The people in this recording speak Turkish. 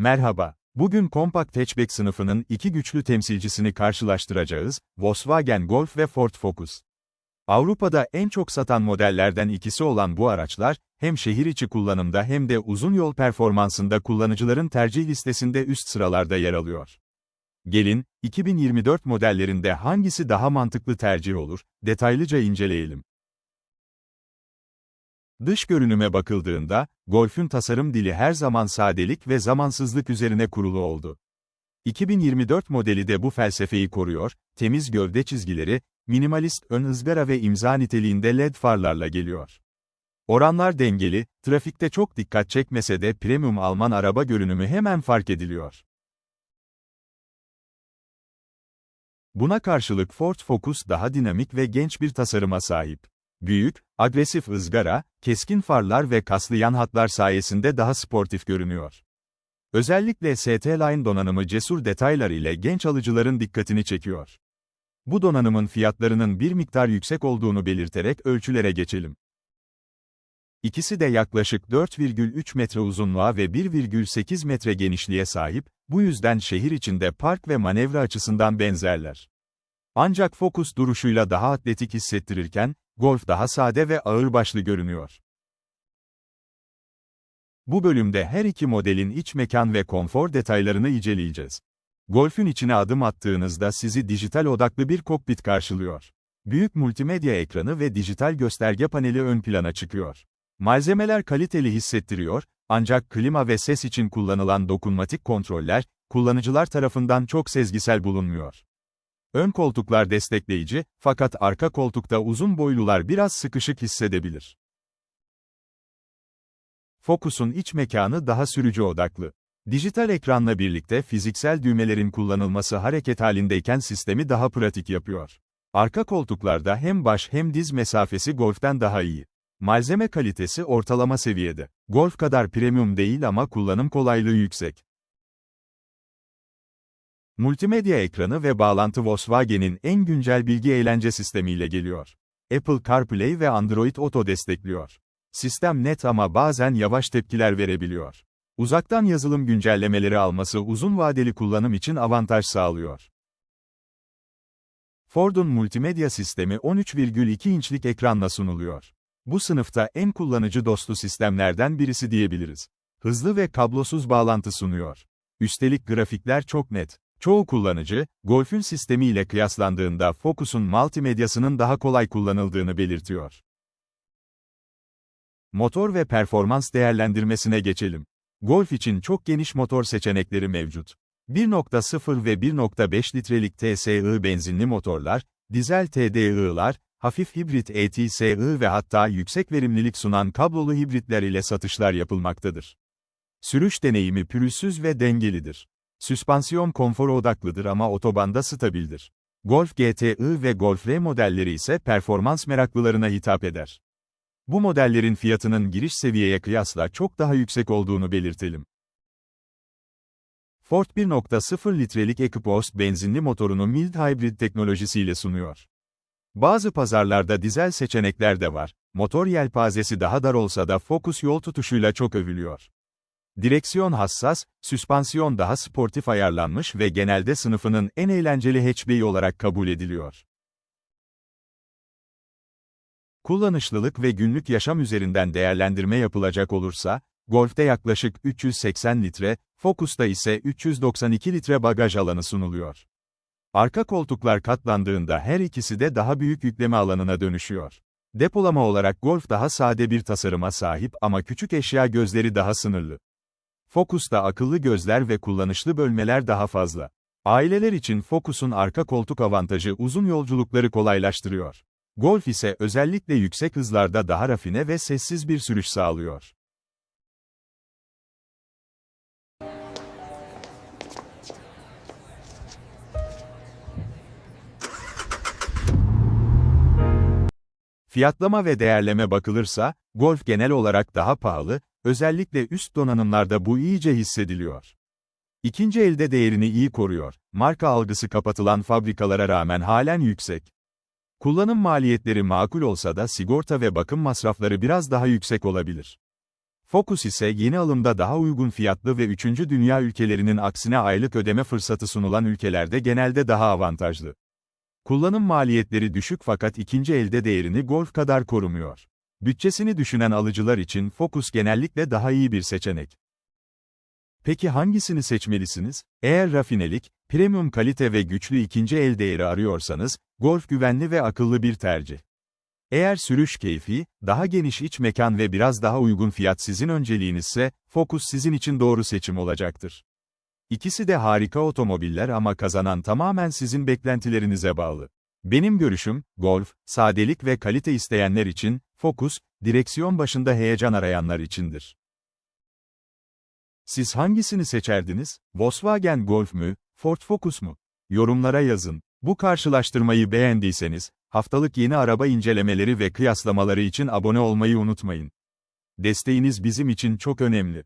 Merhaba. Bugün kompakt hatchback sınıfının iki güçlü temsilcisini karşılaştıracağız, Volkswagen Golf ve Ford Focus. Avrupa'da en çok satan modellerden ikisi olan bu araçlar, hem şehir içi kullanımda hem de uzun yol performansında kullanıcıların tercih listesinde üst sıralarda yer alıyor. Gelin, 2024 modellerinde hangisi daha mantıklı tercih olur, detaylıca inceleyelim. Dış görünüme bakıldığında, Golf'ün tasarım dili her zaman sadelik ve zamansızlık üzerine kurulu oldu. 2024 modeli de bu felsefeyi koruyor, temiz gövde çizgileri, minimalist ön ızgara ve imza niteliğinde LED farlarla geliyor. Oranlar dengeli, trafikte çok dikkat çekmese de premium Alman araba görünümü hemen fark ediliyor. Buna karşılık Ford Focus daha dinamik ve genç bir tasarıma sahip. Büyük, agresif ızgara, keskin farlar ve kaslı yan hatlar sayesinde daha sportif görünüyor. Özellikle ST-Line donanımı cesur detaylar ile genç alıcıların dikkatini çekiyor. Bu donanımın fiyatlarının bir miktar yüksek olduğunu belirterek ölçülere geçelim. İkisi de yaklaşık 4,3 metre uzunluğa ve 1,8 metre genişliğe sahip, bu yüzden şehir içinde park ve manevra açısından benzerler. Ancak Focus duruşuyla daha atletik hissettirirken, Golf daha sade ve ağırbaşlı görünüyor. Bu bölümde her iki modelin iç mekan ve konfor detaylarını inceleyeceğiz. Golf'ün içine adım attığınızda sizi dijital odaklı bir kokpit karşılıyor. Büyük multimedya ekranı ve dijital gösterge paneli ön plana çıkıyor. Malzemeler kaliteli hissettiriyor, ancak klima ve ses için kullanılan dokunmatik kontroller, kullanıcılar tarafından çok sezgisel bulunmuyor. Ön koltuklar destekleyici, fakat arka koltukta uzun boylular biraz sıkışık hissedebilir. Focus'un iç mekanı daha sürücü odaklı. Dijital ekranla birlikte fiziksel düğmelerin kullanılması hareket halindeyken sistemi daha pratik yapıyor. Arka koltuklarda hem baş hem diz mesafesi Golf'ten daha iyi. Malzeme kalitesi ortalama seviyede. Golf kadar premium değil ama kullanım kolaylığı yüksek. Multimedya ekranı ve bağlantı Volkswagen'in en güncel bilgi eğlence sistemiyle geliyor. Apple CarPlay ve Android Auto destekliyor. Sistem net ama bazen yavaş tepkiler verebiliyor. Uzaktan yazılım güncellemeleri alması uzun vadeli kullanım için avantaj sağlıyor. Ford'un multimedya sistemi 13,2 inçlik ekranla sunuluyor. Bu sınıfta en kullanıcı dostu sistemlerden birisi diyebiliriz. Hızlı ve kablosuz bağlantı sunuyor. Üstelik grafikler çok net. Çoğu kullanıcı, Golf'ün sistemiyle kıyaslandığında Focus'un multimedyasının daha kolay kullanıldığını belirtiyor. Motor ve performans değerlendirmesine geçelim. Golf için çok geniş motor seçenekleri mevcut. 1.0 ve 1.5 litrelik TSI benzinli motorlar, dizel TDI'lar, hafif hibrit ETSI ve hatta yüksek verimlilik sunan kablolu hibritler ile satışlar yapılmaktadır. Sürüş deneyimi pürüzsüz ve dengelidir. Süspansiyon konforu odaklıdır ama otobanda stabildir. Golf GTI ve Golf R modelleri ise performans meraklılarına hitap eder. Bu modellerin fiyatının giriş seviyeye kıyasla çok daha yüksek olduğunu belirtelim. Ford 1.0 litrelik EcoBoost benzinli motorunu mild hybrid teknolojisiyle sunuyor. Bazı pazarlarda dizel seçenekler de var. Motor yelpazesi daha dar olsa da Focus yol tutuşuyla çok övülüyor. Direksiyon hassas, süspansiyon daha sportif ayarlanmış ve genelde sınıfının en eğlenceli hatchback'i olarak kabul ediliyor. Kullanışlılık ve günlük yaşam üzerinden değerlendirme yapılacak olursa, Golf'te yaklaşık 380 litre, Focus'ta ise 392 litre bagaj alanı sunuluyor. Arka koltuklar katlandığında her ikisi de daha büyük yükleme alanına dönüşüyor. Depolama olarak Golf daha sade bir tasarıma sahip ama küçük eşya gözleri daha sınırlı. Focus'ta akıllı gözler ve kullanışlı bölmeler daha fazla. Aileler için Focus'un arka koltuk avantajı uzun yolculukları kolaylaştırıyor. Golf ise özellikle yüksek hızlarda daha rafine ve sessiz bir sürüş sağlıyor. Fiyatlama ve değerleme bakılırsa, Golf genel olarak daha pahalı, özellikle üst donanımlarda bu iyice hissediliyor. İkinci elde değerini iyi koruyor, marka algısı kapatılan fabrikalara rağmen halen yüksek. Kullanım maliyetleri makul olsa da sigorta ve bakım masrafları biraz daha yüksek olabilir. Focus ise yeni alımda daha uygun fiyatlı ve 3. dünya ülkelerinin aksine aylık ödeme fırsatı sunulan ülkelerde genelde daha avantajlı. Kullanım maliyetleri düşük fakat ikinci elde değerini Golf kadar korumuyor. Bütçesini düşünen alıcılar için Focus genellikle daha iyi bir seçenek. Peki hangisini seçmelisiniz? Eğer rafinelik, premium kalite ve güçlü ikinci el değeri arıyorsanız, Golf güvenli ve akıllı bir tercih. Eğer sürüş keyfi, daha geniş iç mekan ve biraz daha uygun fiyat sizin önceliğinizse, Focus sizin için doğru seçim olacaktır. İkisi de harika otomobiller ama kazanan tamamen sizin beklentilerinize bağlı. Benim görüşüm, Golf, sadelik ve kalite isteyenler için, Focus, direksiyon başında heyecan arayanlar içindir. Siz hangisini seçerdiniz? Volkswagen Golf mü, Ford Focus mu? Yorumlara yazın. Bu karşılaştırmayı beğendiyseniz, haftalık yeni araba incelemeleri ve kıyaslamaları için abone olmayı unutmayın. Desteğiniz bizim için çok önemli.